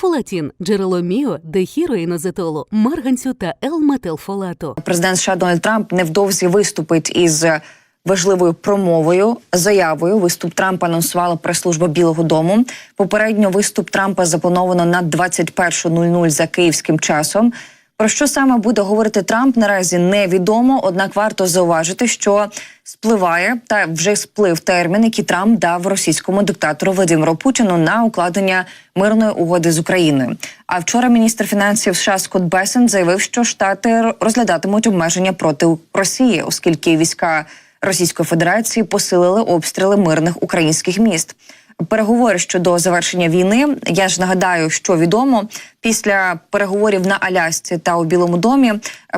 Фолатін – джерело міо, дехіроїнозетолу, марганцю та L-метилфолату. Президент США Дональд Трамп невдовзі виступить із важливою промовою, заявою. Виступ Трампа анонсувала прес-служба Білого Дому. Попередньо виступ Трампа заплановано на 21.00 за київським часом. Про що саме буде говорити Трамп наразі невідомо. Однак варто зауважити, що спливає та вже сплив термін, який Трамп дав російському диктатору Владимиру Путіну на укладення мирної угоди з Україною. А вчора міністр фінансів США Скотт Бесен заявив, що штати розглядатимуть обмеження проти Росії, оскільки війська Російської Федерації посилили обстріли мирних українських міст. Переговори щодо завершення війни. Я ж нагадаю, що відомо після переговорів на Алясці та у Білому домі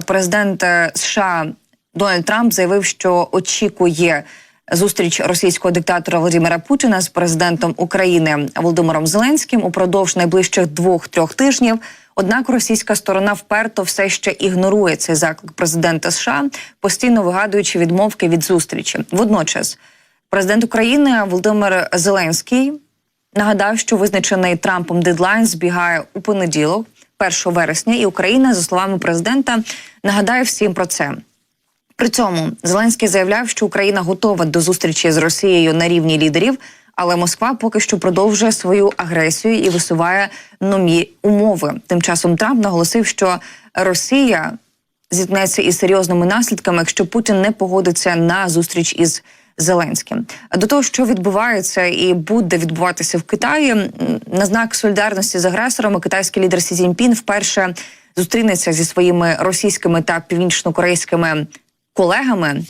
президент е, США Дональд Трамп заявив, що очікує зустріч російського диктатора Володимира Путіна з президентом України Володимиром Зеленським упродовж найближчих двох-трьох тижнів. Однак російська сторона вперто все ще ігнорує цей заклик президента США, постійно вигадуючи відмовки від зустрічі. Водночас. Президент України Володимир Зеленський нагадав, що визначений Трампом дедлайн збігає у понеділок, 1 вересня, і Україна, за словами президента, нагадає всім про це. При цьому Зеленський заявляв, що Україна готова до зустрічі з Росією на рівні лідерів, але Москва поки що продовжує свою агресію і висуває нові умови. Тим часом Трамп наголосив, що Росія зіткнеться із серйозними наслідками, якщо Путін не погодиться на зустріч із Зеленським. До того, що відбувається і буде відбуватися в Китаї, на знак солідарності з агресорами, китайський лідер Сі Цзіньпін вперше зустрінеться зі своїми російськими та північнокорейськими колегами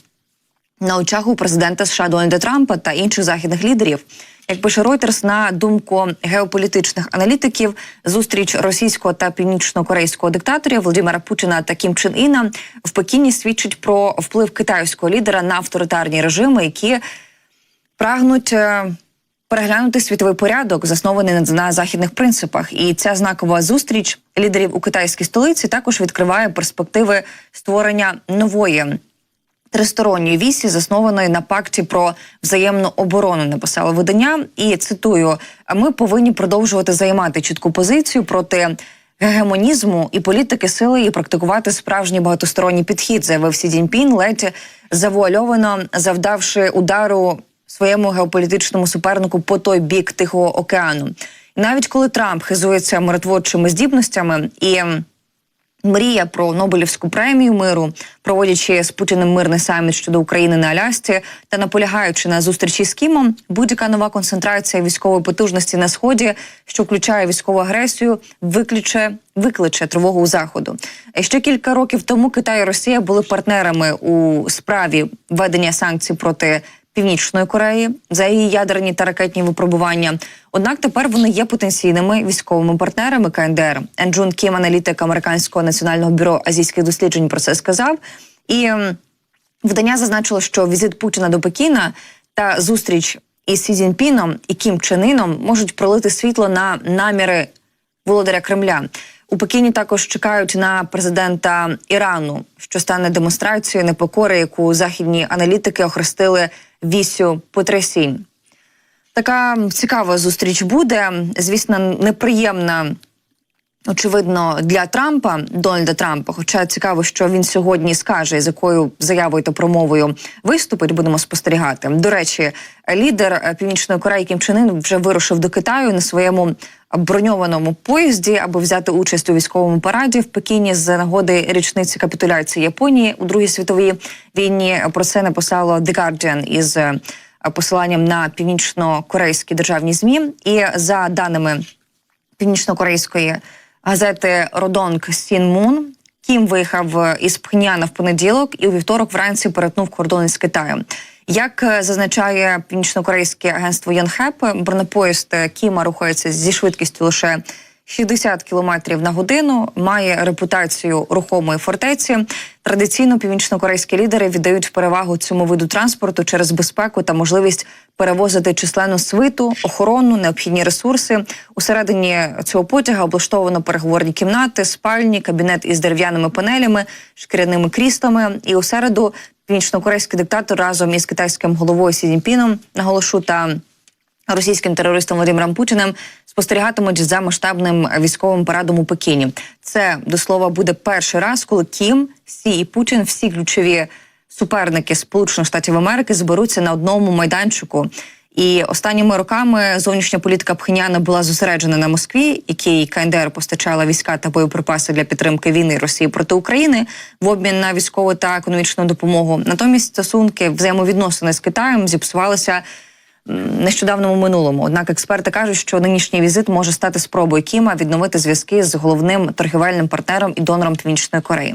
на очах у президента США Дональда Трампа та інших західних лідерів. Як пише Reuters, на думку геополітичних аналітиків, зустріч російського та північно-корейського диктаторів Володимира Путіна та Кім Чен Іна в Пекіні свідчить про вплив китайського лідера на авторитарні режими, які прагнуть е, переглянути світовий порядок, заснований на, на західних принципах. І ця знакова зустріч лідерів у китайській столиці також відкриває перспективи створення нової тристоронньої вісі, заснованої на пакті про взаємну оборону, написало видання. І цитую: ми повинні продовжувати займати чітку позицію проти. Гегемонізму і політики сили і практикувати справжній багатосторонній підхід, заявив Сі Цзіньпін, ледь завуальовано завдавши удару своєму геополітичному супернику по той бік Тихого океану. І навіть коли Трамп хизується миротворчими здібностями і мрія про Нобелівську премію миру, проводячи з Путіним мирний саміт щодо України на Алясці та наполягаючи на зустрічі з Кімом, будь-яка нова концентрація військової потужності на сході, що включає військову агресію, викличе викличе тривогу у заходу. Ще кілька років тому Китай і Росія були партнерами у справі введення санкцій проти. Північної Кореї за її ядерні та ракетні випробування. Однак тепер вони є потенційними військовими партнерами КНДР. Енджун Кім, аналітик американського національного бюро азійських досліджень, про це сказав. І видання зазначило, що візит Путіна до Пекіна та зустріч із Сі Цзіньпіном і Кім Чен можуть пролити світло на наміри володаря Кремля. У Пекіні також чекають на президента Ірану, що стане демонстрацією непокори, яку західні аналітики охрестили вісю потрясінь. Така цікава зустріч буде. Звісно, неприємна. Очевидно, для Трампа, Дональда Трампа, хоча цікаво, що він сьогодні скаже, з якою заявою та промовою виступить, будемо спостерігати. До речі, лідер е, Північної Кореї Кім Чен Ін вже вирушив до Китаю на своєму броньованому поїзді, аби взяти участь у військовому параді в Пекіні з нагоди річниці капітуляції Японії у Другій світовій війні. Про це написало The Guardian із е, посиланням на північно-корейські державні змі. І за даними північно-корейської газети Родонг Сін Мун. Кім виїхав із Пхняна в понеділок і у вівторок вранці перетнув кордон із Китаєм. Як е, зазначає північно-корейське агентство Янхеп, бронепоїзд е, Кіма рухається зі швидкістю лише 60 кілометрів на годину, має репутацію рухомої фортеці. Традиційно північно-корейські лідери віддають перевагу цьому виду транспорту через безпеку та можливість перевозити численну свиту, охорону, необхідні ресурси. Усередині цього потяга облаштовано переговорні кімнати, спальні, кабінет із дерев'яними панелями, шкіряними кріслами. І у середу північно-корейський диктатор разом із китайським головою Сі наголошу та російським терористом Володимиром Путіним спостерігатимуть за масштабним військовим парадом у Пекіні. Це до слова буде перший раз, коли Кім, Сі і Путін, всі ключові суперники Сполучених Штатів Америки, зберуться на одному майданчику. І останніми роками зовнішня політика Пхеняна була зосереджена на Москві, якій КНДР постачала війська та боєприпаси для підтримки війни Росії проти України в обмін на військову та економічну допомогу. Натомість стосунки взаємовідносини з Китаєм зіпсувалися нещодавному минулому. Однак експерти кажуть, що нинішній візит може стати спробою Кіма відновити зв'язки з головним торгівельним партнером і донором Північної Кореї.